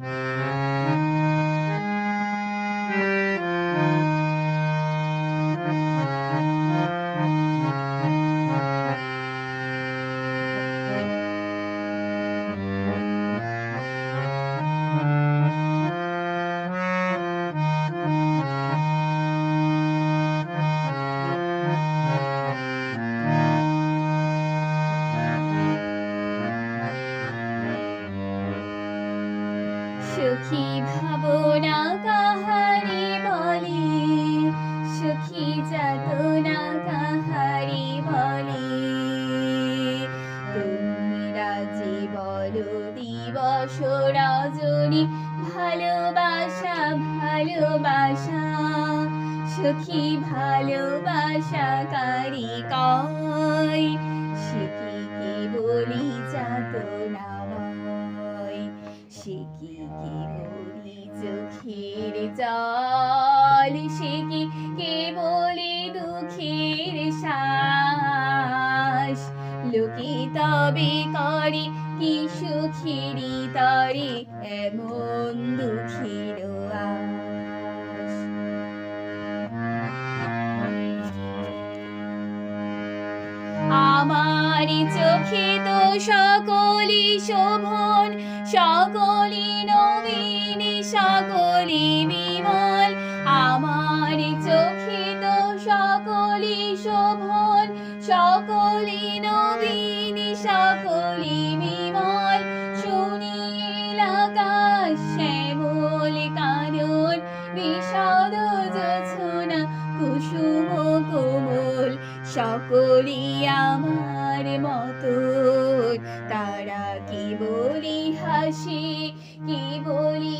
Mm-hmm. সুখী ভাবনা কাহারি বলে? সুখী যাতনা কাহারি বলে? তোমরা যে বলো দিবস রজনী, ভালোবাসা ভালোবাসা। সুখী ভালোবাসা কারি কয়? সে কি বলি যাতনা সে কি চোখের জল সে কি কে বলি দুঃখের শ্বাস লোকে তবে করে কি সুখেরই তরে এমন দুঃখের আমার চোখে তো সকলি শোভন সকলি নবীন সকলি বিমল। আমার চোখে তো সকলি শোভন সকলি নবীন সকলি বিমল। সকলি আমার মতো। তারা কি বলি হাসি কি বলি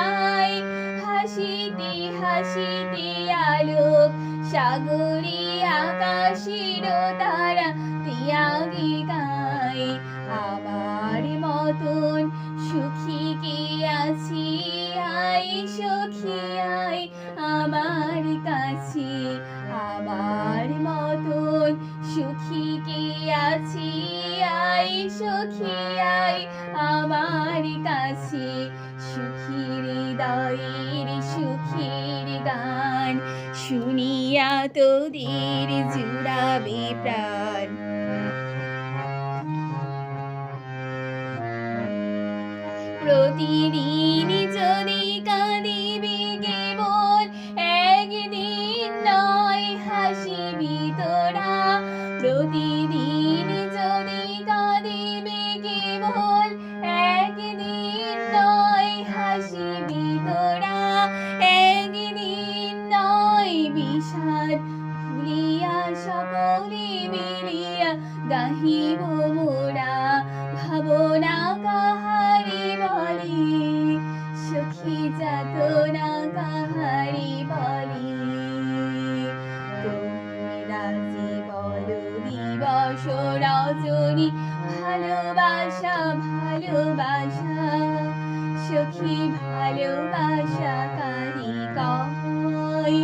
আলোক সাগরে আকাশের তারা তিয়াগে আমার মতন সুখী কে আছি? আই সখী, আই আমার কাছে। আমার মতন সুখী কে আছি? আই সখী, আই আমার কাছে। সুখী হৃদয়ের সুখের গান শুনিয়া তোদের জুড়াবে প্রাণ। প্রতিদিন যদি কাঁদিবি কেবল, একদিন নয় হাসিবি তোরা প্রতিদিন যদি কাঁদিবি কেবল, একদিন নয় হাসিবি তোরা বিষাদ ভুলিয়া সকলে মিলিয়া গাহিব মোরা, ভাবনা কাহারি বলি, সুখী যাতনা কাহারি বলি। যে বলো দিবস রজনী, ভালোবাসা ভালোবাসা, সখী ভালোবাসা কারি কয়